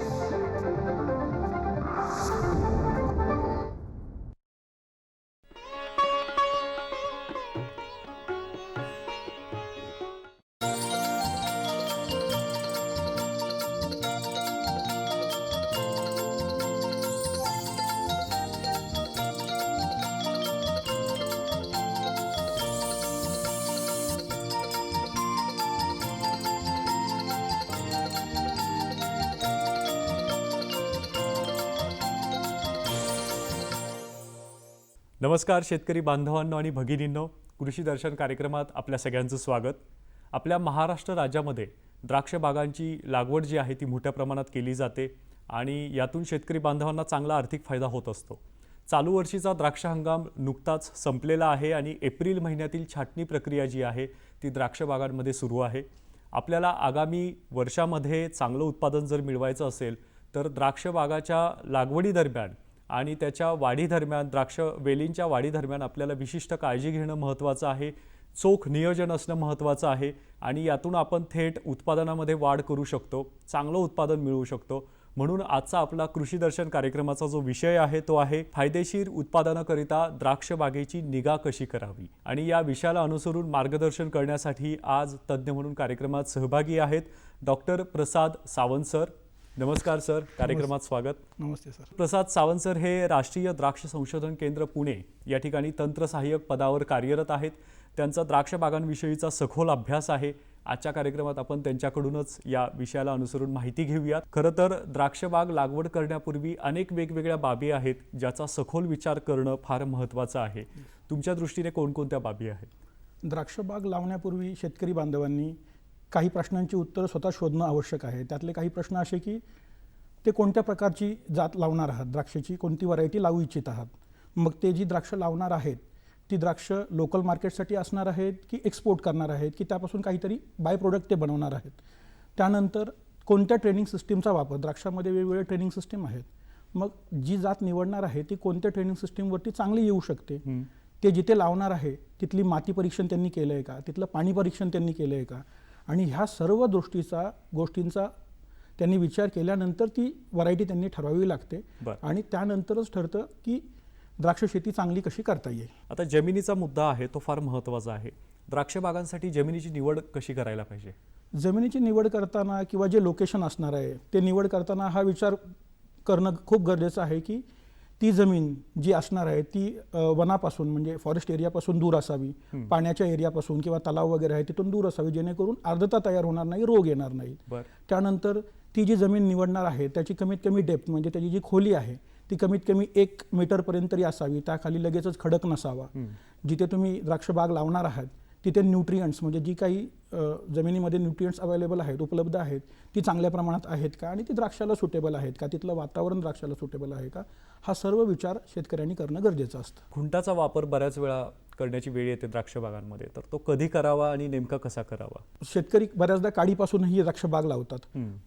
Yes. नमस्कार शेतकरी बांधवांनो आणि भगिनींनो कृषी दर्शन कार्यक्रमात आपल्या सगळ्यांचं स्वागत. आपल्या महाराष्ट्र राज्यामध्ये द्राक्ष बागांची लागवड जी आहे ती मोठ्या प्रमाणात केली जाते आणि यातून शेतकरी बांधवांना चांगला आर्थिक फायदा होत असतो. चालू वर्षीचा द्राक्ष हंगाम नुकताच संपलेला आहे आणि एप्रिल महिन्यातील छाटणी प्रक्रिया जी आहे ती द्राक्ष बागांमध्ये सुरू आहे. आपल्याला आगामी वर्षामध्ये चांगलं उत्पादन जर मिळवायचं असेल तर द्राक्ष बागाच्या लागवडीदरम्यान आणि त्याच्या वाढीदरम्यान द्राक्ष वेलींच्या वाढीदरम्यान आपल्याला विशिष्ट काळजी घेणं महत्त्वाचं आहे चोख नियोजन असणं महत्त्वाचं आहे आणि यातून आपण थेट उत्पादनामध्ये वाढ करू शकतो चांगलं उत्पादन मिळवू शकतो. म्हणून आजचा आपला कृषी दर्शन कार्यक्रमाचा जो विषय आहे तो आहे फायदेशीर उत्पादनाकरिता द्राक्ष बागेची निगा कशी करावी? आणि या विषयाला अनुसरून मार्गदर्शन करण्यासाठी आज तज्ज्ञ म्हणून कार्यक्रमात सहभागी आहेत डॉक्टर प्रसाद सावंत सर नमस्कार सर. कार्यक्रमात स्वागत. नमस्ते सर. प्रसाद सावंत सर हे राष्ट्रीय द्राक्ष संशोधन केंद्र पुणे या ठिकाणी तंत्र सहाय्यक पदावर कार्यरत आहेत. त्यांचा द्राक्ष बागांविषयीचा सखोल अभ्यास आहे. आजच्या कार्यक्रमात आपण त्यांच्याकडूनच या विषयाला अनुसरून माहिती घेऊयात. खरं तर द्राक्ष बाग लागवड करण्यापूर्वी अनेक वेगवेगळ्या बाबी आहेत ज्याचा सखोल विचार करणं फार महत्त्वाचं आहे. तुमच्या दृष्टीने कोणकोणत्या बाबी आहेत? द्राक्ष बाग लावण्यापूर्वी शेतकरी बांधवांनी काही प्रश्नांची उत्तरं स्वतः शोधणं आवश्यक आहे. त्यातले काही प्रश्न असे की ते कोणत्या प्रकारची जात लावणार आहात? द्राक्षाची कोणती व्हरायटी लावू इच्छित आहात? मग ते जी द्राक्ष लावणार आहेत ती द्राक्ष लोकल मार्केटसाठी असणार आहेत की एक्सपोर्ट करणार आहेत की त्यापासून काहीतरी बाय प्रोडक्ट ते बनवणार आहेत? त्यानंतर कोणत्या ट्रेनिंग सिस्टीमचा वापर? द्राक्षामध्ये वेगवेगळे ट्रेनिंग सिस्टीम आहेत. मग जी जात निवडणार आहे ती कोणत्या ट्रेनिंग सिस्टीमवरती चांगली येऊ शकते? ते जिथे लावणार आहे तिथली माती परीक्षण त्यांनी केलं आहे का? तिथलं पाणी परीक्षण त्यांनी केलं आहे का? आणि ह्या सर्व दृष्टीचा गोष्टींचा त्यांनी विचार केल्यानंतर ती व्हरायटी त्यांनी ठरवावी लागते. बरं. आणि त्यानंतरच ठरतं की द्राक्ष शेती चांगली कशी करता येईल. आता जमिनीचा मुद्दा आहे तो फार महत्त्वाचा आहे. द्राक्ष बागांसाठी जमिनीची निवड कशी करायला पाहिजे? जमिनीची निवड करताना किंवा जे लोकेशन असणार आहे ते निवड करताना हा विचार करणं खूप गरजेचं आहे की ती जमीन जी असणार आहे ती वनापासून म्हणजे फॉरेस्ट एरियापासून दूर असावी. पाण्याच्या एरियापासून किंवा तलाव वगैरे आहे तिथून दूर असावी जेणेकरून आर्द्रता तयार होणार नाही रोग येणार बरं. त्यानंतर ती जी जमीन निवडणार आहे त्याची कमीत कमी डेप्थ म्हणजे त्याची जी खोली आहे ती कमीत कमी एक मीटरपर्यंत तरी असावी. त्याखाली लगेचच खडक नसावा. जिथे तुम्ही द्राक्ष बाग लावणार आहात तिथे न्यूट्रियंट्स म्हणजे जी काही जमिनीमध्ये न्यूट्रियंट्स अवेलेबल आहेत उपलब्ध आहेत ती चांगल्या प्रमाणात आहेत का? आणि ती द्राक्षाला सुटेबल आहेत का? तिथलं वातावरण द्राक्षाला सुटेबल आहे का? हा सर्व विचार शेतकऱ्यांनी करणं गरजेचं असतं. खुंटाचा वापर बऱ्याच वेळा करण्याची वेळ येते द्राक्ष बागांमध्ये. तर तो कधी करावा आणि नेमका कसा करावा? शेतकरी बऱ्याचदा काडीपासूनही द्राक्ष बाग लावतात.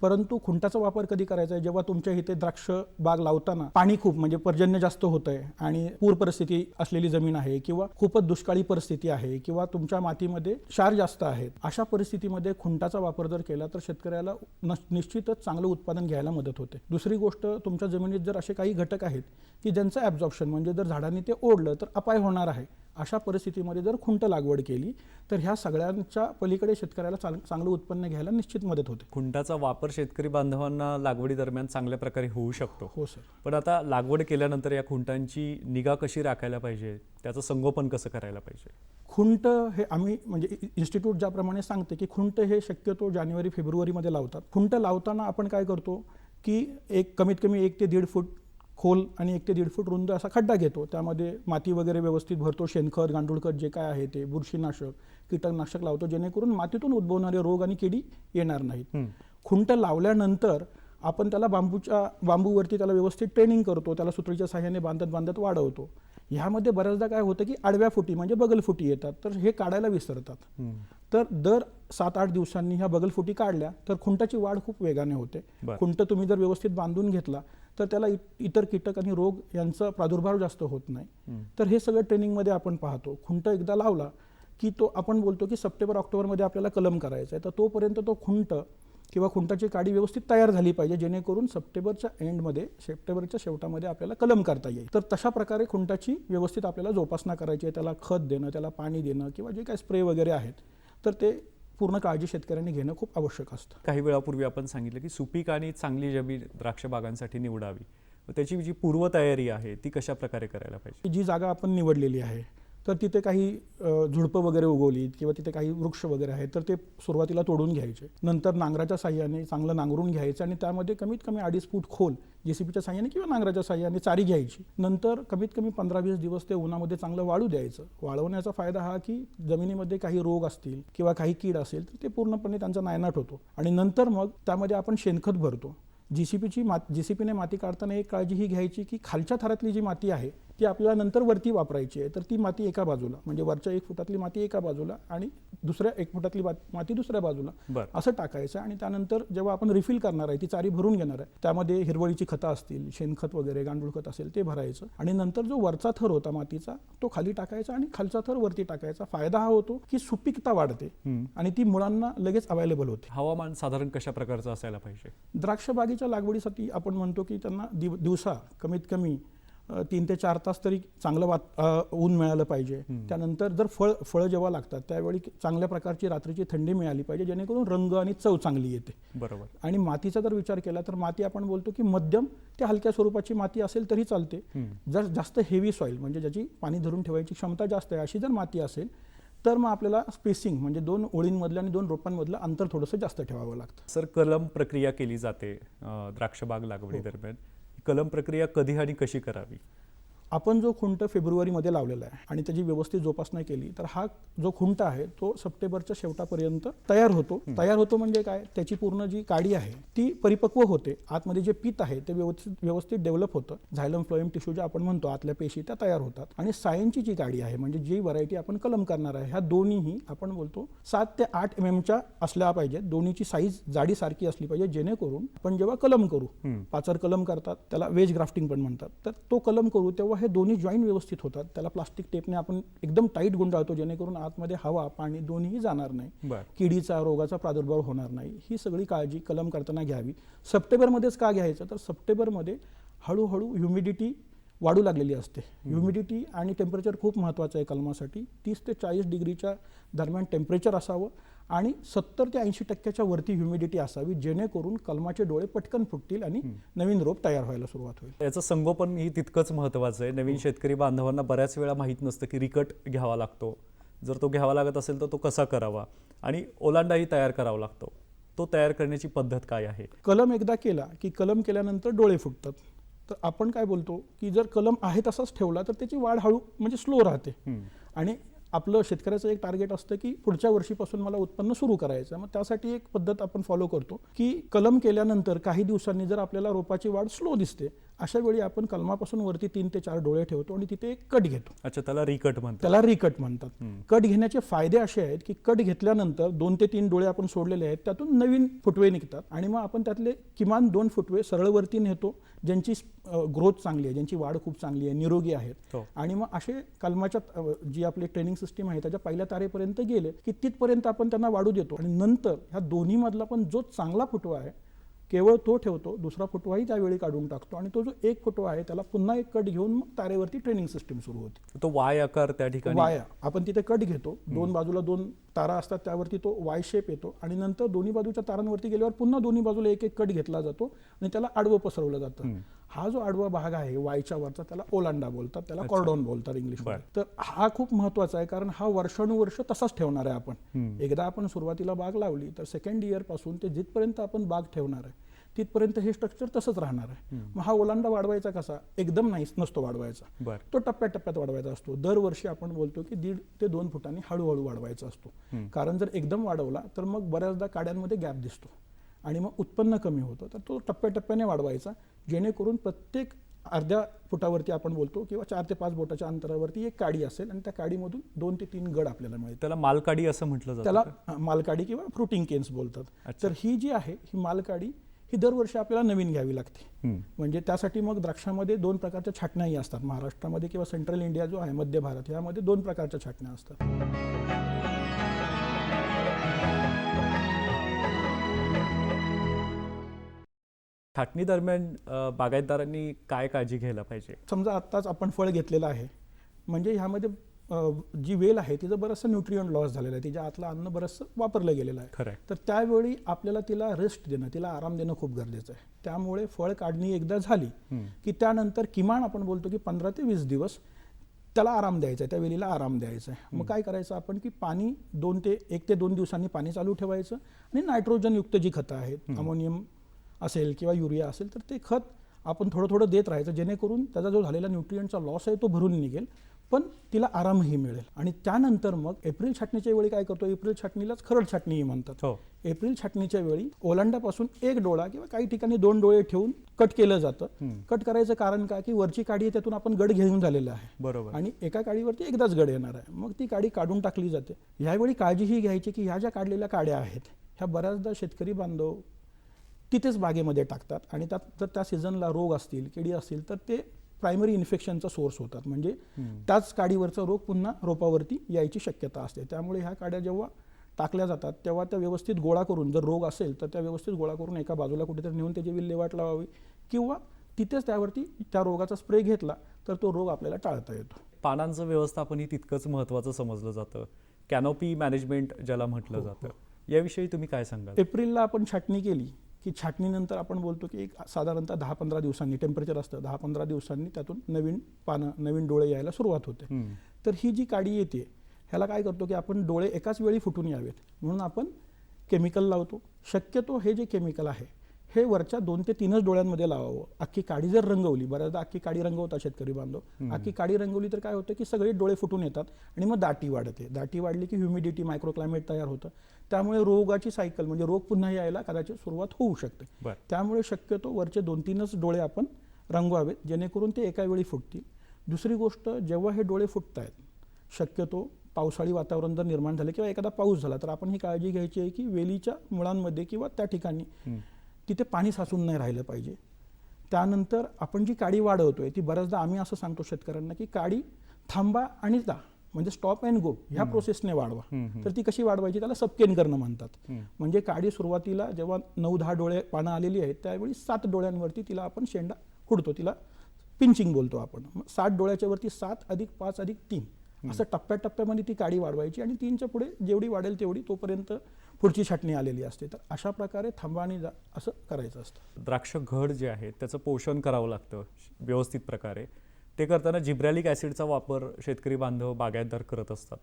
परंतु खुंटाचा वापर कधी करायचा आहे? जेव्हा तुमच्या इथे द्राक्ष बाग लावताना पाणी खूप म्हणजे पर्जन्य जास्त होत आहे आणि पूर परिस्थिती असलेली जमीन आहे किंवा खूपच दुष्काळी परिस्थिती आहे किंवा तुमच्या मातीमध्ये क्षार जास्त आहेत अशा परिस्थितीमध्ये खुंटाचा वापर जर केला तर शेतकऱ्याला निश्चितच चांगलं उत्पादन घ्यायला मदत होते. दुसरी गोष्ट तुमच्या जमिनीत जर असे काही घटक आहेत की ज्यांचं ॲब्झॉर्प्शन म्हणजे जर झाडांनी ते ओढलं तर अपाय होणार आहे. अशा परिस्थितीमध्ये जर खुंट लागवड केली तर ह्या सगळ्यांच्या पलीकडे शेतकऱ्याला चांग- चांगलं उत्पन्न घ्यायला निश्चित मदत होते. खुंटाचा वापर शेतकरी बांधवांना लागवडी दरम्यान चांगल्या प्रकारे होऊ शकतो. हो सर. पण आता लागवड केल्यानंतर या खुंटांची निगा कशी राखायला पाहिजे? त्याचं संगोपन कसं करायला पाहिजे? खुंट हे आम्ही म्हणजे इन्स्टिट्यूट ज्याप्रमाणे सांगते की खुंट हे शक्यतो जानेवारी फेब्रुवारीमध्ये लावतात. खुंट लावताना आपण काय करतो की एक कमीत कमी एक ते दीड फूट खोल आणि एक ते दीड फूट रुंद असा खड्डा घेतो. त्यामध्ये माती वगैरे व्यवस्थित भरतो. शेणखत गांडूळखत जे काय आहे ते बुरशीनाशक कीटकनाशक लावतो जेणेकरून मातीतून उद्भवणारे रोग आणि किडी येणार नाहीत. खुंट लावल्यानंतर आपण त्याला बांबूच्या बांबूवरती त्याला व्यवस्थित ट्रेनिंग करतो. त्याला सुतळीच्या साह्याने बांधत बांधत वाढवतो. ह्यामध्ये बऱ्याचदा काय होतं की आडव्या फुटी म्हणजे बगल फुटी येतात. तर हे काढायला विसरतात. तर दर सात आठ दिवसांनी ह्या बगल फुटी काढल्या तर खुंटाची वाढ खूप वेगाने होते. खुंट तुम्ही जर व्यवस्थित बांधून घेतला तर त्याला इतर कीटक आणि रोग यांचा प्रादुर्भाव जास्त होत नाही. तर हे सगळं ट्रेनिंगमध्ये आपण पाहतो. खुंट एकदा लावला की तो आपण बोलतो की सप्टेंबर ऑक्टोबरमध्ये आपल्याला कलम करायचा आहे. तर तोपर्यंत तो खुंट किंवा खुंटाची काडी व्यवस्थित तयार झाली पाहिजे जेणेकरून सप्टेंबरच्या एंडमध्ये सप्टेंबरच्या शेवटामध्ये आपल्याला कलम करता येईल. तर तशा प्रकारे खुंटाची व्यवस्थित आपल्याला जोपासना करायची आहे. त्याला खत देणं त्याला पाणी देणं किंवा जे काही स्प्रे वगैरे आहेत तर ते पूर्ण काळजी शेतकऱ्यांनी घेणं खूप आवश्यक असतं. काही वेळापूर्वी आपण सांगितलं की सुपीक आणि चांगली जमीन द्राक्ष बागांसाठी निवडावी. व त्याची जी पूर्वतयारी आहे ती कशा प्रकारे करायला पाहिजे? जी जागा आपण निवडलेली आहे तर तिथे काही झुडपं वगैरे उगवलीत किंवा तिथे काही वृक्ष वगैरे आहेत तर ते सुरुवातीला तोडून घ्यायचे. नंतर नांगराच्या साह्याने चांगलं नांगरून घ्यायचं आणि त्यामध्ये कमीत कमी अडीच फूट खोल जेसीबीच्या साह्याने किंवा नांगराच्या साह्याने चारी घ्यायची. नंतर कमीत कमी पंधरा वीस दिवस ते उन्हामध्ये चांगलं वाळू द्यायचं. वाळवण्याचा फायदा हा की जमिनीमध्ये काही रोग असतील किंवा काही कीड असेल तर ते पूर्णपणे त्यांचा नायनाट होतो. आणि नंतर मग त्यामध्ये आपण शेणखत भरतो. जी सी पीची मात जी सी पीने माती काढताना एक काळजी ही घ्यायची की खालच्या थरातली जी माती आहे ती आपल्याला नंतर वरती वापरायची आहे. तर ती माती एका बाजूला म्हणजे वरच्या एक फुटातली माती एका बाजूला आणि दुसऱ्या एक फुटातली माती दुसऱ्या बाजूला असं टाकायचं आणि त्यानंतर जेव्हा आपण रिफिल करणार आहे ती चारी भरून घेणार आहे त्यामध्ये हिरवळीची खतं असतील शेणखत वगैरे गांडूळ खत असेल ते भरायचं आणि नंतर जो वरचा थर होता मातीचा तो खाली टाकायचा आणि खालचा थर वरती टाकायचा. फायदा हा होतो की सुपीकता वाढते. आणि ती मुळांना लगेच अवेलेबल होते. हवामान साधारण कशा प्रकारचं असायला पाहिजे? द्राक्ष बागेच्या लागवडीसाठी आपण म्हणतो की त्यांना दिव दिवसा कमीत कमी तीन ते चार तास तरी चांगलं वात ऊन मिळालं पाहिजे. त्यानंतर जर फळ फळं जेव्हा लागतात त्यावेळी चांगल्या प्रकारची रात्रीची थंडी मिळाली पाहिजे जेणेकरून रंग आणि चव चांगली येते बरोबर आणि मातीचा जर विचार केला तर माती आपण बोलतो की मध्यम ते हलक्या स्वरूपाची माती असेल तरी चालते. जर जास्त हेवी सॉईल म्हणजे ज्याची पाणी धरून ठेवायची क्षमता जास्त आहे अशी जर माती असेल तर मग आपल्याला स्पेसिंग म्हणजे दोन ओळींमधलं आणि दोन रोपांमधलं अंतर थोडंसं जास्त ठेवावं लागतं सर कलम प्रक्रिया केली जाते अं, द्राक्ष बाग लागवडी हो. दरम्यान कलम प्रक्रिया कधी आणि कशी करावी? आपण जो खुंट फेब्रुवारीमध्ये लावलेला आहे आणि त्याची व्यवस्थित जोपासना केली तर हा जो खुंट आहे तो सप्टेंबरच्या शेवटापर्यंत तयार होतो. तयार होतो म्हणजे काय? त्याची पूर्ण जी काडी आहे ती परिपक्व होते. आतमध्ये जे पीत आहे ते व्यवस्थित व्यवस्थित डेव्हलप होतं. झायलम फ्लोएम टिश्यू जे आपण म्हणतो आतल्या पेशी त्या तयार होतात. आणि सायनची जी काडी आहे म्हणजे जी व्हरायटी आपण कलम करणार आहे ह्या दोन्हीही आपण बोलतो सात ते आठ एम एमच्या असल्या पाहिजेत. दोन्हीची साईज जाडी सारखी असली पाहिजे जेणेकरून आपण जेव्हा कलम करू. पाचर कलम करतात त्याला वेज ग्राफ्टिंग पण म्हणतात. तर तो कलम करू तेव्हा हे दोन्ही जॉईंट व्यवस्थित होतात. त्याला प्लास्टिक टेपने आपण एकदम टाईट गुंडाळतो जेणेकरून आतमध्ये हवा पाणी दोन्हीही जाणार नाही. किडीचा रोगाचा प्रादुर्भाव होणार नाही. ही सगळी काळजी कलम करताना घ्यावी. सप्टेंबरमध्येच का घ्यायचं? तर सप्टेंबरमध्ये हळूहळू ह्युमिडिटी वाढू लागलेली असते. ह्युमिडिटी आणि टेम्परेचर खूप महत्त्वाचं आहे कलमासाठी. तीस ते चाळीस डिग्रीच्या दरम्यान टेम्परेचर असावं. आणि सत्तर ते ऐंशी टक्क्याच्या वरती ह्युमिडिटी असावी जेणेकरून कलमाचे डोळे पटकन फुटतील आणि नवीन रोप तयार व्हायला सुरुवात होईल. याचं संगोपन ही तितकंच महत्त्वाचं आहे. नवीन शेतकरी बांधवांना बऱ्याच वेळा माहीत नसतं की रिकट घ्यावा लागतो. जर तो घ्यावा लागत असेल तर तो कसा करावा? आणि ओलांडाही तयार करावा लागतो. तो तयार करण्याची पद्धत काय आहे? कलम एकदा केला की कलम केल्यानंतर डोळे फुटतात. तर आपण काय बोलतो की जर कलम आहे तसाच ठेवला तर त्याची वाढ हळू म्हणजे स्लो राहते. आणि आपलं शेतकऱ्याचं एक टार्गेट असतं की पुढच्या वर्षीपासून मला उत्पन्न सुरू करायचं. मग त्यासाठी एक पद्धत आपण फॉलो करतो की कलम केल्यानंतर काही दिवसांनी जर आपल्याला रोपाची वाढ स्लो दिसते अशा वेळी आपण कलमापासून वरती तीन ते चार डोळे ठेवतो आणि तिथे एक कट घेतो. अच्छा त्याला रिकट म्हणतात. त्याला रिकट म्हणतात. कट घेण्याचे फायदे असे आहेत की कट घेतल्यानंतर दोन ते तीन डोळे आपण सोडलेले आहेत त्यातून नवीन फुटवे निघतात आणि मग आपण त्यातले किमान दोन फुटवे सरळवरती नेतो ज्यांची ग्रोथ चांगली आहे ज्यांची वाढ खूप चांगली आहे निरोगी आहेत. हो. आणि मग असे कलमाच्या जी आपली ट्रेनिंग सिस्टीम आहे त्याच्या पहिल्या तारेपर्यंत गेले की तिथपर्यंत आपण त्यांना वाढू देतो. आणि नंतर ह्या दोन्ही मधला पण जो चांगला फुटवा आहे केवळ तो ठेवतो दुसरा फुटवाही त्यावेळी काढून टाकतो आणि तो जो एक फुटवा आहे त्याला पुन्हा एक कट घेऊन मग तारेवरती ट्रेनिंग सिस्टीम सुरू होते. तो वाय आकार त्या ठिकाणी वाया आपण तिथे कट घेतो. दोन बाजूला दोन तारा असतात त्यावरती तो वाय शेप येतो आणि नंतर दोन्ही बाजूच्या तारांवरती गेल्यावर पुन्हा दोन्ही बाजूला एक एक कट घेतला जातो आणि त्याला आडवं पसरवलं जातं. हा जो आडवा भाग आहे वायच्या वरचा त्याला ओलांडा बोलतात त्याला. कॉर्डॉन बोलतात इंग्लिश. तर हा खूप महत्त्वाचा आहे कारण हा वर्षानुवर्ष तसाच ठेवणार आहे आपण. एकदा आपण सुरुवातीला बाग लावली तर सेकंड इयरपासून ते जिथपर्यंत आपण बाग ठेवणार आहे तिथपर्यंत हे स्ट्रक्चर तसंच राहणार आहे. मग हा ओलांडा वाढवायचा कसा एकदम नाही नसतो वाढवायचा तो टप्प्याटप्प्यात वाढवायचा असतो दरवर्षी आपण बोलतो की दीड ते दोन फुटांनी हळूहळू वाढवायचा असतो. कारण जर एकदम वाढवला तर मग बऱ्याचदा काड्यांमध्ये गॅप दिसतो आणि मग उत्पन्न कमी होतं. तर तो टप्प्याटप्प्याने वाढवायचा. जेणेकरून प्रत्येक अर्ध्या फुटावरती आपण बोलतो किंवा चार ते पाच बोटाच्या अंतरावरती एक काडी असेल आणि त्या काडीमधून दोन ते तीन गड आपल्याला मिळतात. त्याला मालकाडी असं म्हटलं जातं त्याला मालकाडी किंवा फ्रुटिंग केन्स बोलतात. तर ही जी आहे ही मालकाडी ही दरवर्षी आपल्याला नवीन घ्यावी लागते. म्हणजे त्यासाठी मग द्राक्षामध्ये दोन प्रकारच्या छाटण्याही असतात. महाराष्ट्रामध्ये किंवा सेंट्रल इंडिया जो आहे मध्य भारत यामध्ये दोन प्रकारच्या छाटण्या असतात. छाटणी दरम्यान बागायतदारांनी काय काळजी घ्यायला पाहिजे? समजा आत्ताच आपण फळ घेतलेलं आहे. म्हणजे ह्यामध्ये जी वेल आहे तिचं बरंचसं न्यूट्रियन लॉस झालेलं आहे. तिच्या आतलं अन्न बरंचसं वापरलं गेलेलं आहे. खरंय. तर त्यावेळी आपल्याला तिला रेस्ट देणं तिला आराम देणं खूप गरजेचं आहे. त्यामुळे फळ काढणी एकदा झाली. की त्यानंतर किमान आपण बोलतो की पंधरा ते वीस दिवस त्याला आराम द्यायचा आहे. त्या वेलीला आराम द्यायचा आहे. मग काय करायचं आपण की पाणी दोन ते एक ते दोन दिवसांनी पाणी चालू ठेवायचं आणि नायट्रोजनयुक्त जी खतं आहेत अमोनियम असेल किंवा युरिया असेल तर ते खत आपण थोडं थोडं देत राहायचं. जेणेकरून त्याचा जो झालेला न्यूट्रियनचा लॉस आहे तो भरून निघेल. पण तिला आरामही मिळेल. आणि त्यानंतर मग एप्रिल छाटणीच्या वेळी काय करतो? एप्रिल छाटणीलाच खरड छाटणीही म्हणतात. हो. एप्रिल छाटणीच्या वेळी ओलांड्यापासून एक डोळा किंवा काही ठिकाणी दोन डोळे ठेवून कट केलं जातं. कट करायचं कारण काय? की वरची काडी आहे त्यातून आपण गड घेऊन झालेलं आहे. बरोबर. आणि एका काडीवरती एकदाच गड येणार आहे. मग ती काडी काढून टाकली जाते. ह्यावेळी काळजी ही घ्यायची की ह्या ज्या काढलेल्या काड्या आहेत ह्या बऱ्याचदा शेतकरी बांधव तिथेच बागेमध्ये टाकतात. आणि त्यात जर त्या सीझनला रोग असतील किडी असतील तर ते प्रायमरी इन्फेक्शनचा सोर्स होतात. म्हणजे. त्याच काडीवरचा रोग पुन्हा रोपावरती यायची शक्यता असते. त्यामुळे ह्या काड्या जेव्हा टाकल्या जातात तेव्हा त्या व्यवस्थित गोळा करून जर रोग असेल तर त्या व्यवस्थित गोळा करून एका बाजूला कुठेतरी नेऊन त्याची विल्हेवाट लावावी किंवा तिथेच त्यावरती त्या रोगाचा स्प्रे घेतला तर तो रोग आपल्याला टाळता येतो. पानांचं व्यवस्थापन ही तितकंच महत्त्वाचं समजलं जातं. कॅनोपी मॅनेजमेंट ज्याला म्हटलं हो, जातं. याविषयी तुम्ही काय सांगाल? एप्रिलला आपण छाटणी केली. की छाटणीनंतर आपण बोलतो की एक साधारणतः दहा पंधरा दिवसांनी टेम्परेचर असतं दहा पंधरा दिवसांनी त्यातून नवीन पानं नवीन डोळे यायला सुरुवात होते. तर ही जी काडी येते ह्याला काय करतो की आपण डोळे एकाच वेळी फुटून यावेत. म्हणून आपण केमिकल लावतो. शक्यतो हे जे केमिकल आहे हे वरच्या दोन ते तीनच डोळ्यांमध्ये लावावं. अख्खी काडी जर रंगवली बऱ्याचदा अख्खी काडी रंगवतात शेतकरी बांधव. अख्खी काडी रंगवली तर काय होतं की सगळे डोळे फुटून येतात आणि मग दाटी वाढते. दाटी वाढली की ह्युमिडिटी मायक्रोक्लायमेट तयार होतं. त्यामुळे रोगाची सायकल म्हणजे रोग पुन्हा यायला कदाचित सुरुवात होऊ शकते. त्यामुळे शक्यतो वरचे दोन तीनच डोळे आपण रंगवावेत जेणेकरून ते एका वेळी फुटतील. दुसरी गोष्ट जेव्हा हे डोळे फुटत आहेत शक्यतो पावसाळी वातावरण जर निर्माण झालं किंवा एखादा पाऊस झाला तर आपण ही काळजी घ्यायची आहे की वेलीच्या मुळांमध्ये किंवा त्या ठिकाणी हम्म. तिथे पाणी साचून नाही राहिलं पाहिजे. त्यानंतर आपण जी काडी वाढवतोय ती बऱ्याचदा आम्ही असं सांगतो शेतकऱ्यांना की काडी थांबा आणि जा. म्हणजे स्टॉप अँड गो ह्या प्रोसेसने वाढवा. तर ती कशी वाढवायची? त्याला सबकेन करणं म्हणतात. म्हणजे काडी सुरुवातीला जेव्हा नऊ दहा डोळे पानं आलेली आहेत त्यावेळी सात डोळ्यांवरती तिला आपण शेंडा खुडतो. तिला पिंचिंग बोलतो आपण. सात डोळ्याच्या वरती सात अधिक पाच अधिक तीन. असं टप्प्याटप्प्यामध्ये ती काडी वाढवायची आणि तीनच्या पुढे जेवढी वाढेल तेवढी तोपर्यंत पुढची छाटणी आलेली असते. तर अशा प्रकारे थांबा आणि जा असं करायचं असतं. द्राक्ष घड जे आहे त्याचं पोषण करावं लागतं व्यवस्थित प्रकारे. ते करताना जिब्रॅलिक ॲसिडचा वापर शेतकरी बांधव बागायतदार करत असतात.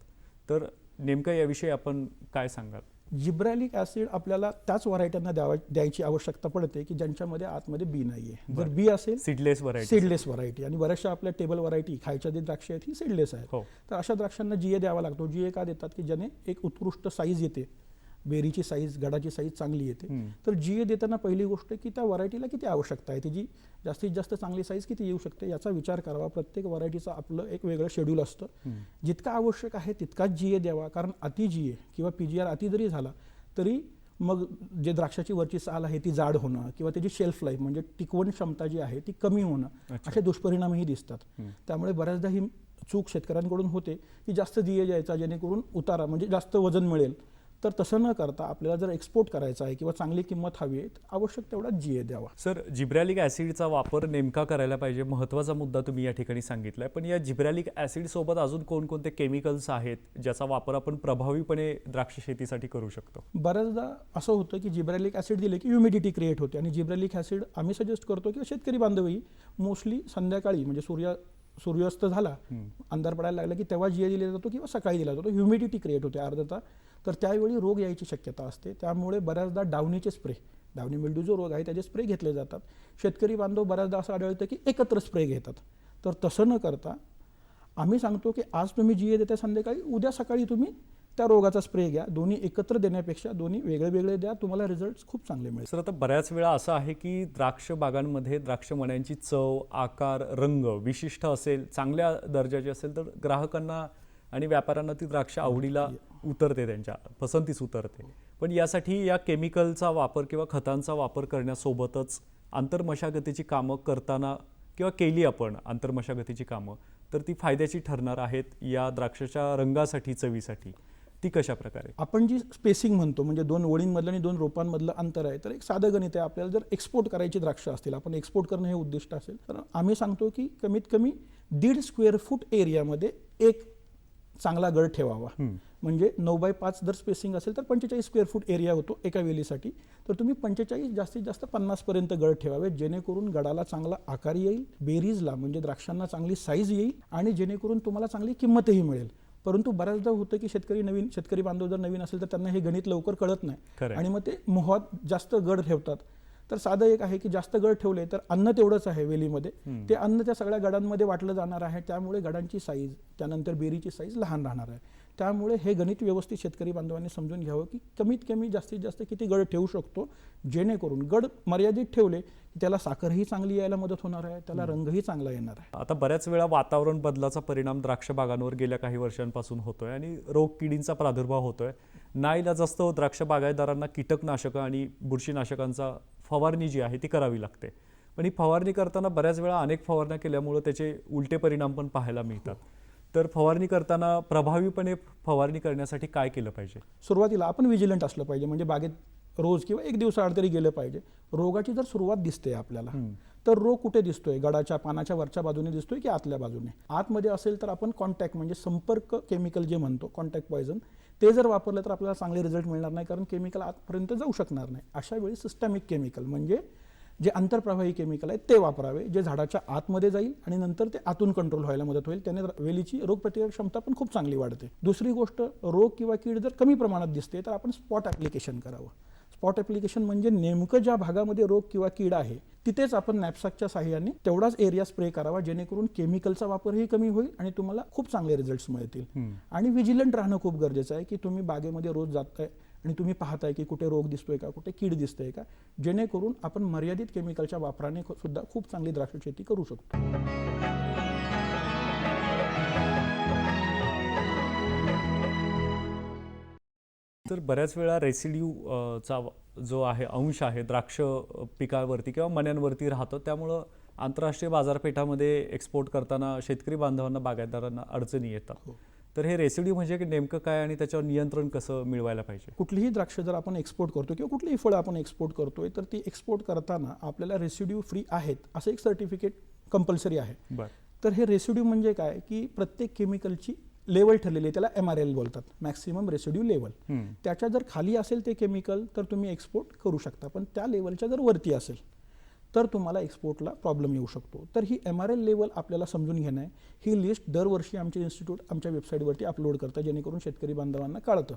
तर नेमकं याविषयी आपण काय सांगाल? जिब्रॅलिक ॲसिड आपल्याला त्याच व्हरायट्यांना द्यावा द्यायची आवश्यकता पडते की ज्यांच्यामध्ये आतमध्ये बी नाही आहे जर. बी असेल सीडलेस व्हरायटी. Seedless variety. आणि बऱ्याचशा आपल्या टेबल व्हरायटी खायच्या जे द्राक्ष आहेत ही सीडलेस आहेत. हो. तर अशा द्राक्षांना जीए द्यावा लागतो. जीए का देतात की ज्याने एक उत्कृष्ट साईज येते. बेरीची साईज गडाची साईज चांगली येते. तर जीए देताना पहिली गोष्ट की त्या व्हरायटीला किती आवश्यकता आहे त्याची जास्तीत जास्त चांगली साईज किती येऊ शकते याचा विचार करावा प्रत्येक व्हरायटीचं आपलं एक वेगळं शेड्यूल असतं. जितका आवश्यक आहे तितकाच जीए द्यावा कारण अति जीए किंवा पी जी आर अति जरी झाला तरी मग जे द्राक्षाची वरची साल आहे ती जाड होणं किंवा त्याची शेल्फ लाईफ म्हणजे टिकवण क्षमता जी आहे ती कमी होणं. असे दुष्परिणामही दिसतात. त्यामुळे बऱ्याचदा ही चूक शेतकऱ्यांकडून होते की जास्त जीए द्यायचा जेणेकरून उतारा म्हणजे जास्त वजन मिळेल तर तसं न करता आपल्याला जर एक्सपोर्ट करायचा आहे किंवा चांगली किंमत हवी आहे तर आवश्यक तेवढा जीए द्यावा. सर जिब्रॅलिक ॲसिडचा वापर नेमका करायला पाहिजे महत्त्वाचा मुद्दा तुम्ही या ठिकाणी सांगितलाय. पण या जिब्रॅलिक ॲसिड सोबत अजून कोणकोणते केमिकल्स आहेत ज्याचा वापर आपण प्रभावीपणे द्राक्ष शेतीसाठी करू शकतो? बऱ्याचदा असं होतं की जिब्रॅलिक ॲसिड दिले की ह्युमिडिटी क्रिएट होते आणि जिब्रॅलिक ॲसिड आम्ही सजेस्ट करतो की शेतकरी बांधवही मोस्टली संध्याकाळी म्हणजे सूर्य सूर्यास्त झाला अंधार पडायला लागला की तेव्हा जिए दिला जातो किंवा सकाळी दिला जातो. ह्युमिडिटी क्रिएट होते आर्द्रता तर त्यावेळी रोग यायची शक्यता असते. त्यामुळे बऱ्याचदा डावणीचे स्प्रे डावणी मिल्ड्यू जो रोग आहे त्याचे स्प्रे घेतले जातात. शेतकरी बांधव बऱ्याचदा असं आढळतं की एकत्र स्प्रे घेतात. तर तसं न करता आम्ही सांगतो की आज तुम्ही जी ए देता संध्याकाळी उद्या सकाळी तुम्ही त्या रोगाचा स्प्रे घ्या. दोन्ही एकत्र देण्यापेक्षा दोन्ही वेगळे वेगळे द्या तुम्हाला रिझल्ट खूप चांगले मिळेल सर आता बऱ्याच वेळा असं आहे की द्राक्ष बागांमध्ये द्राक्ष मण्यांची चव आकार रंग विशिष्ट असेल चांगल्या दर्जाची असेल तर ग्राहकांना आणि व्यापाऱ्यांना ती द्राक्ष आवडीला उतरते त्यांच्या पसंतीस उतरते. पण यासाठी या केमिकलचा वापर किंवा खतांचा वापर करण्यासोबतच आंतरमशागतीची कामं करताना किंवा केली आपण आंतरमशागतीची कामं तर ती फायद्याची ठरणार आहेत या द्राक्षाच्या रंगासाठी चवीसाठी. ती कशा प्रकारे? आपण जी स्पेसिंग म्हणतो म्हणजे दोन ओळींमधलं आणि दोन रोपांमधलं अंतर आहे तर एक साधं गणित आहे आपल्याला जर एक्सपोर्ट करायची द्राक्ष असतील आपण एक्सपोर्ट करणं हे उद्दिष्ट असेल तर आम्ही सांगतो की कमीत कमी दीड स्क्वेअर फूट एरियामध्ये एक चांगला गड ठेवावा. म्हणजे नऊ बाय पाच जर स्पेसिंग असेल तर पंचेचाळीस स्क्वेअर फूट एरिया होतो एका वेलीसाठी. तर तुम्ही पंचेचाळीस जास्तीत जास्त पन्नासपर्यंत गड ठेवावे जेणेकरून गडाला चांगला आकार येईल बेरीजला म्हणजे द्राक्षांना चांगली साईज येईल आणि जेणेकरून तुम्हाला चांगली किंमतही मिळेल. परंतु बऱ्याचदा होतं की शेतकरी नवीन शेतकरी बांधव जर नवीन असेल तर त्यांना हे गणित लवकर कळत नाही. आणि मग ते मोहात जास्त गड ठेवतात. तर साधं एक आहे की जास्त गड ठेवले तर अन्न तेवढंच आहे वेलीमध्ये. ते अन्न त्या सगळ्या गडांमध्ये वाटलं जाणार आहे. त्यामुळे गडांची साईज त्यानंतर बेरीची साईज लहान राहणार आहे. त्यामुळे हे गणित व्यवस्थित शेतकरी बांधवांनी समजून घ्यावं की कमीत कमी जास्तीत जास्त किती गड ठेवू शकतो जेणेकरून गड मर्यादित ठेवले की त्याला साखरही चांगली यायला मदत होणार आहे त्याला रंगही चांगला येणार आहे. आता बऱ्याच वेळा वातावरण बदलाचा परिणाम द्राक्ष बागांवर गेल्या काही वर्षांपासून होतोय आणि रोग किडींचा प्रादुर्भाव होतोय. नाईलाज असतो द्राक्ष बागायतदारांना कीटकनाशकं आणि बुरशीनाशकांचा फवारणी जी आहे ती करावी लागते. पण ही फवारणी करताना बऱ्याच वेळा अनेक फवारण्या केल्यामुळे त्याचे उलटे परिणाम पण पाहायला मिळतात. तर फवारणी करताना प्रभावीपणे फवारणी करण्यासाठी काय केलं पाहिजे? सुरुवातीला आपण विजिलंट असलं पाहिजे म्हणजे बागेत रोज किंवा एक दिवसाआड तरी गेलं पाहिजे. रोगाची जर सुरुवात दिसते आपल्याला. तर रोग कुठे दिसतोय? गडाच्या पानाच्या वरच्या बाजूने दिसतोय की आतल्या बाजूने? आतमध्ये असेल तर आपण कॉन्टॅक्ट म्हणजे संपर्क केमिकल जे म्हणतो कॉन्टॅक्ट पॉयझन ते जर वापरलं तर आपल्याला चांगले रिझल्ट मिळणार नाही कारण केमिकल आतपर्यंत जाऊ शकणार नाही. अशा वेळी सिस्टमिक केमिकल म्हणजे जे आंतरप्रवाही केमिकल आहे ते वापरावे जे झाडाच्या आतमध्ये जाईल आणि नंतर ते आतून कंट्रोल व्हायला मदत होईल. त्याने वेलीची रोगप्रतिकारक क्षमता पण खूप चांगली वाढते. दुसरी गोष्ट रोग किंवा कीड जर कमी प्रमाणात दिसते तर आपण स्पॉट ॲप्लिकेशन करावं. स्पॉट ॲप्लिकेशन म्हणजे नेमकं ज्या भागामध्ये रोग किंवा कीड आहे तिथेच आपण नॅपसॅकच्या साह्याने तेवढाच एरिया स्प्रे करावा जेणेकरून केमिकलचा वापरही कमी होईल आणि तुम्हाला खूप चांगले रिझल्ट्स मिळतील. आणि विजिलंट राहणं खूप गरजेचं आहे की तुम्ही बागेमध्ये रोज जाताय आणि तुम्ही पाहताय की कुठे रोग दिसतोय का कुठे कीड दिसतंय का जेणेकरून आपण मर्यादित केमिकलच्या वापराने सुद्धा खूप चांगली द्राक्ष शेती करू शकतो तर बऱ्याच वेळा रेसिड्यू चा व- जो आहे अंश आहे द्राक्ष पिकावरती किंवा मण्यांवरती राहतो. त्यामुळं आंतरराष्ट्रीय बाजारपेठामध्ये एक्सपोर्ट करताना शेतकरी बांधवांना बागायतदारांना अडचणी येतात. हो. तर हे रेसिड्यू म्हणजे की नेमकं काय आणि त्याच्यावर नियंत्रण कसं मिळवायला पाहिजे? कुठलीही द्राक्ष जर आपण एक्सपोर्ट करतो किंवा कुठलीही फळं आपण एक्सपोर्ट करतोय तर ती एक्सपोर्ट करताना आपल्याला रेसिड्यू फ्री आहेत असं एक सर्टिफिकेट कंपल्सरी आहे. बरं. तर हे रेसिड्यू म्हणजे काय? की प्रत्येक केमिकलची लेवल ठरलेली आहे त्याला एम आर एल बोलतात. Maximum residue level. त्याच्या जर खाली असेल ते केमिकल तर तुम्ही एक्सपोर्ट करू शकता. पण त्या लेवलच्या जर वरती असेल तर तुम्हाला एक्सपोर्टला प्रॉब्लेम येऊ शकतो. तर ही एम आर एल लेवल आपल्याला समजून घेणं आहे. ही लिस्ट दरवर्षी आमचे इन्स्टिट्यूट आमच्या वेबसाईटवरती अपलोड करतं जेणेकरून शेतकरी बांधवांना कळतं.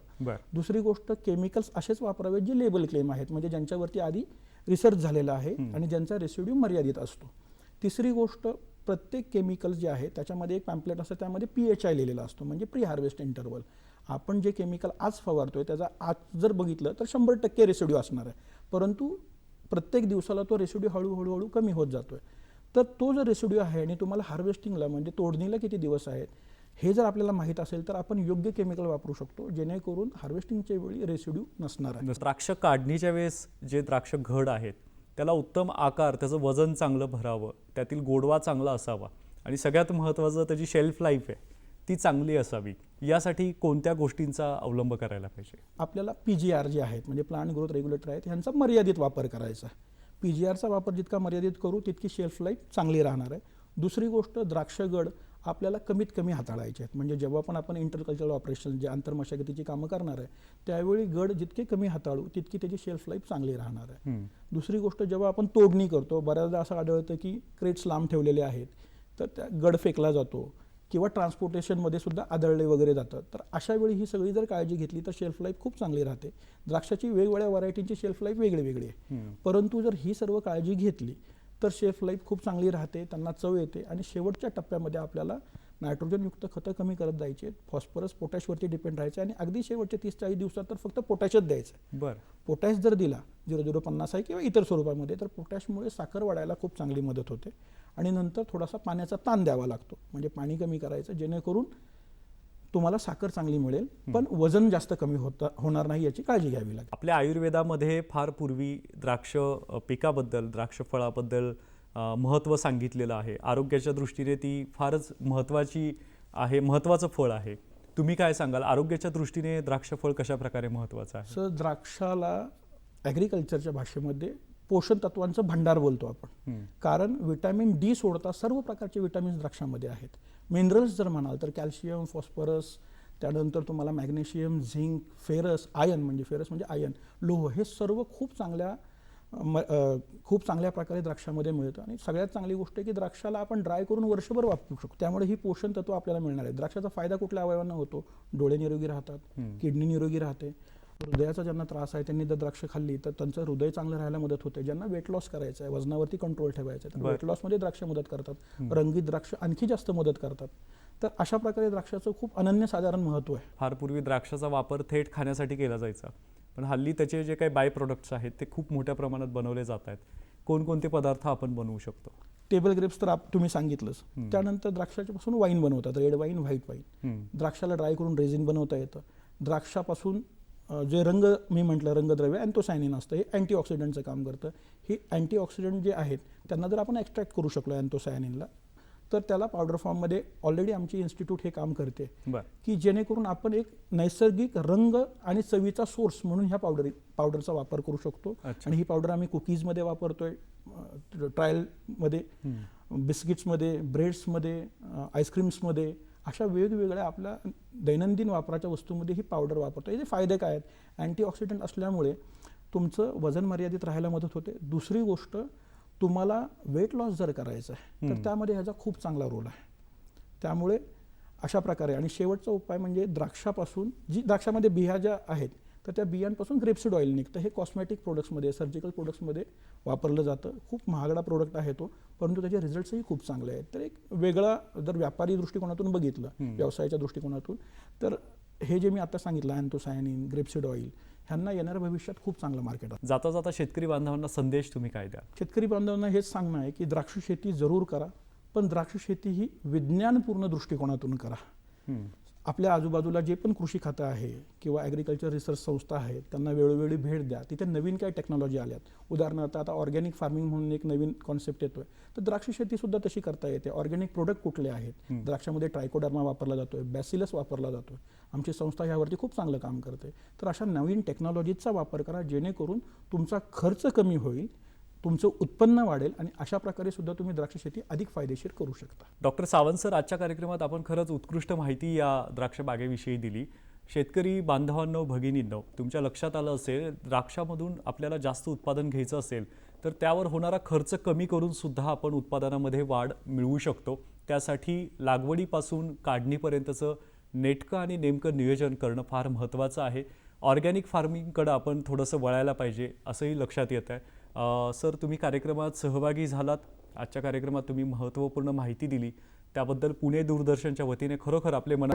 दुसरी गोष्ट केमिकल्स असेच वापरावेत जे लेबल क्लेम आहेत. म्हणजे ज्यांच्यावरती आधी रिसर्च झालेला आहे. आणि ज्यांचा रेसिड्यू मर्यादित असतो. तिसरी गोष्ट प्रत्येक केमिकल्स जे आहे त्याच्यामध्ये एक पॅम्पलेट असतं त्यामध्ये पी एच आय लिहिलेला असतो म्हणजे प्री हार्वेस्ट इंटरवल आपण जे केमिकल आज फवारतोय त्याचा आज जर बघितलं तर शंभर टक्के रेसिड्यू असणार आहे. परंतु प्रत्येक दिवसाला तो रेसिड्यू हळूहळू हळू कमी होत जातोय. तर तो जो रेसिड्यू आहे आणि तुम्हाला हार्वेस्टिंगला म्हणजे तोडणीला किती दिवस आहेत हे जर आपल्याला माहीत असेल तर आपण योग्य केमिकल वापरू शकतो जेणेकरून हार्वेस्टिंगच्या वेळी रेसिड्यू नसणार आहे. द्राक्ष काढणीच्या वेळेस जे द्राक्ष घड आहेत त्याला उत्तम आकार त्याचं वजन चांगलं भरावं त्यातील गोडवा चांगला असावा. आणि सगळ्यात महत्त्वाचं त्याची शेल्फ लाईफ आहे ती चांगली असावी. यासाठी कोणत्या गोष्टींचा अवलंब करायला पाहिजे? आपल्याला पी जी आर जे आहेत म्हणजे प्लांट ग्रोथ रेग्युलेटर आहेत ह्यांचा मर्यादित वापर करायचा आहे. पी जी आरचा वापर जितका मर्यादित करू तितकी शेल्फ लाईफ चांगली राहणार आहे. दुसरी गोष्ट द्राक्षगड आपल्याला कमीत कमी हाताळायचे आहेत. म्हणजे जेव्हा पण आपण इंटरकल्चरल ऑपरेशन जे आंतरमशागतीची कामं करणार आहे त्यावेळी गड जितके कमी हाताळू तितकी त्याची शेल्फ लाईफ चांगली राहणार आहे. दुसरी गोष्ट जेव्हा आपण तोडणी करतो बऱ्याचदा असं आढळतं की क्रेट्स लांब ठेवलेले आहेत तर त्या गड फेकला जातो किंवा ट्रान्सपोर्टेशनमध्ये सुद्धा आदळले वगैरे जातं तर अशा वेळी ही सगळी जर काळजी घेतली तर शेल्फ लाईफ खूप चांगली राहते. द्राक्षाची वेगवेगळ्या व्हरायटीची शेल्फ लाईफ वेगळी वेगळी आहे. परंतु जर ही सर्व काळजी घेतली तर शेल्फ लाईफ खूप चांगली राहते त्यांना चव येते आणि शेवटच्या टप्प्यामध्ये आपल्याला नायट्रोजनयुक्त खतं कमी करत जायचे. फॉस्फरस पोटॅशवरती डिपेंड राहायचे आणि अगदी शेवटच्या तीस चाळीस दिवसात तर फक्त पोटॅशच द्यायचं. बरं. पोटॅश जर दिला झिरो झिरो पन्नास आहे किंवा इतर स्वरूपामध्ये तर पोटॅशमुळे साखर वाढायला खूप चांगली मदत होते. आणि नंतर थोडासा पाण्याचा ताण द्यावा लागतो. म्हणजे पाणी कमी करायचं जेणेकरून तुम्हाला साखर चांगली मिळेल पण वजन जास्त कमी होता होणार नाही याची काळजी घ्यावी लागेल आपल्या आयुर्वेदामध्ये फार पूर्वी द्राक्ष पिकाबद्दल द्राक्ष फळाबद्दल महत्त्व सांगितलेलं आहे. आरोग्याच्या दृष्टीने ती फारच महत्त्वाची आहे महत्त्वाचं फळ आहे. तुम्ही काय सांगाल? आरोग्याच्या दृष्टीने द्राक्ष फळ कशा प्रकारे महत्वाचं आहे? सर द्राक्षाला ॲग्रिकल्चरच्या भाषेमध्ये पोषण तत्वांचं भांडार बोलतो आपण. कारण विटॅमिन डी सोडता सर्व प्रकारचे विटॅमिन्स द्राक्षामध्ये आहेत. मिनरल्स जर म्हणाल तर कॅल्शियम फॉस्फरस त्यानंतर तुम्हाला मॅग्नेशियम झिंक फेरस आयन म्हणजे फेरस म्हणजे आयन लोह हे सर्व खूप चांगल्या म- खूप चांगल्या प्रकारे द्राक्षामध्ये मिळतं आणि सगळ्यात चांगली गोष्ट आहे की द्राक्षाला आपण ड्राय करून वर्षभर वापरू शकतो. त्यामुळे ही पोषण तत्व आपल्याला मिळणार आहे. द्राक्षाचा फायदा कुठल्या अवयवांना होतो? डोळे निरोगी राहतात. किडनी निरोगी राहते हृदयाचा ज्यांना त्रास आहे त्यांनी जर द्राक्ष खाल्ली तर त्यांचं हृदय चांगलं राहायला मदत होते. ज्यांना वेट लॉस करायचं आहे वजनावरती कंट्रोल ठेवायचं आहे तर. वेट लॉसमध्ये द्राक्ष मदत करतात. रंगीत द्राक्ष आणखी जास्त मदत करतात. तर अशा प्रकारे द्राक्षाचं खूप अनन्यसाधारण महत्त्व आहे. फार पूर्वी द्राक्षाचा वापर थेट खाण्यासाठी केला जायचा. पण हल्ली त्याचे जे काही बाय प्रोडक्ट्स आहेत ते खूप मोठ्या प्रमाणात बनवले जात आहेत. कोणकोणते पदार्थ आपण बनवू शकतो? टेबल ग्रेप्स तर आप- तुम्ही सांगितलंच. त्यानंतर द्राक्षाच्या पासून वाईन बनवतात रेड वाईन व्हाईट वाईन. द्राक्षाला ड्राय करून रेझिन बनवता येतं. द्राक्षापासून जे रंग मी म्हटलं रंगद्रव्य अँथोसायनिन असतं हे अँटीऑक्सिडंटचं काम करतं ही अँटीऑक्सिडंट जे आहेत त्यांना जर आपण एक्स्ट्रॅक्ट करू शकलो अँथोसायनिनला तर त्याला पावडर फॉर्ममध्ये ऑलरेडी आमची इन्स्टिट्यूट हे काम करते की जेणेकरून आपण एक नैसर्गिक रंग आणि चवीचा सोर्स म्हणून ह्या पावडर पावडरचा वापर करू शकतो. आणि ही पावडर आम्ही कुकीजमध्ये वापरतोय ट्रायलमध्ये. बिस्किट्समध्ये ब्रेड्समध्ये आईस्क्रीम्समध्ये अशा वेगवेगळ्या आपल्या दैनंदिन वापराच्या वस्तूमध्ये ही पावडर वापरतो. याचे फायदे काय आहेत? अँटीऑक्सिडंट असल्यामुळे तुमचं वजन मर्यादित राहायला मदत होते. दुसरी गोष्ट तुम्हाला वेट लॉस जर करायचं आहे तर. त्यामध्ये ह्याचा खूप चांगला रोल आहे. त्यामुळे अशा प्रकारे आणि शेवटचा उपाय म्हणजे द्राक्षापासून जी द्राक्षामध्ये बिया ज्या आहेत तर त्या बियांपासून ग्रेप्सीड ऑइल निघतं. हे कॉस्मॅटिक प्रोडक्ट्समध्ये सर्जिकल प्रोडक्ट्समध्ये वापरलं जातं. खूप महागडा प्रोडक्ट आहे तो परंतु त्याचे रिझल्ट्सही खूप चांगले आहेत. तर एक वेगळा जर व्यापारी दृष्टिकोनातून बघितलं. व्यवसायाच्या दृष्टिकोनातून तर हे जे मी आता सांगितलं अँथोसायनिन ग्रेप्सीड ऑइल ह्यांना येणाऱ्या भविष्यात खूप चांगलं मार्केट आहे. जाता जाता शेतकरी बांधवांना संदेश तुम्ही काय द्या शेतकरी बांधवांना हेच सांगणं आहे की द्राक्ष शेती जरूर करा पण द्राक्ष शेती ही विज्ञानपूर्ण दृष्टिकोनातून करा. आपल्या आजूबाजूला जे पण कृषी खातं आहे किंवा ॲग्रिकल्चर रिसर्च संस्था आहेत त्यांना वेळोवेळी भेट द्या. तिथे नवीन काय टेक्नॉलॉजी आल्यात. उदाहरणार्थ आता ऑर्गॅनिक फार्मिंग म्हणून एक नवीन कॉन्सेप्ट येतोय. तर द्राक्ष शेतीसुद्धा तशी करता येते. ऑर्गॅनिक प्रोडक्ट कुठले आहेत. द्राक्षामध्ये ट्रायकोडर्मा वापरला जातोय बॅसिलस वापरला जातोय. आमची संस्था ह्यावरती खूप चांगलं काम करते. तर अशा नवीन टेक्नॉलॉजीचा वापर करा जेणेकरून तुमचा खर्च कमी होईल तुमचं उत्पन्न वाढेल आणि अशा प्रकारे सुद्धा तुम्ही द्राक्ष शेती अधिक फायदेशीर करू शकता. डॉक्टर सावंत सर आजच्या कार्यक्रमात आपण खरंच उत्कृष्ट माहिती या द्राक्ष बागेविषयी दिली. शेतकरी बांधवांनो भगिनींनो तुमच्या लक्षात आलं असेल द्राक्षामधून आपल्याला जास्त उत्पादन घ्यायचं असेल तर त्यावर होणारा खर्च कमी करून सुद्धा आपण उत्पादनामध्ये वाढ मिळवू शकतो. त्यासाठी लागवडीपासून काढणीपर्यंतचं नेटकं आणि नेमकं नियोजन करणं फार महत्त्वाचं आहे. ऑर्गॅनिक फार्मिंगकडं आपण थोडंसं वळायला पाहिजे असंही लक्षात येत आहे सर तुम्ही कार्यक्रमात सहभागी झालात. आजच्या कार्यक्रमात तुम्ही महत्त्वपूर्ण माहिती दिली. त्याबद्दल पुणे दूरदर्शनच्या वतीने खरोखर आपले मना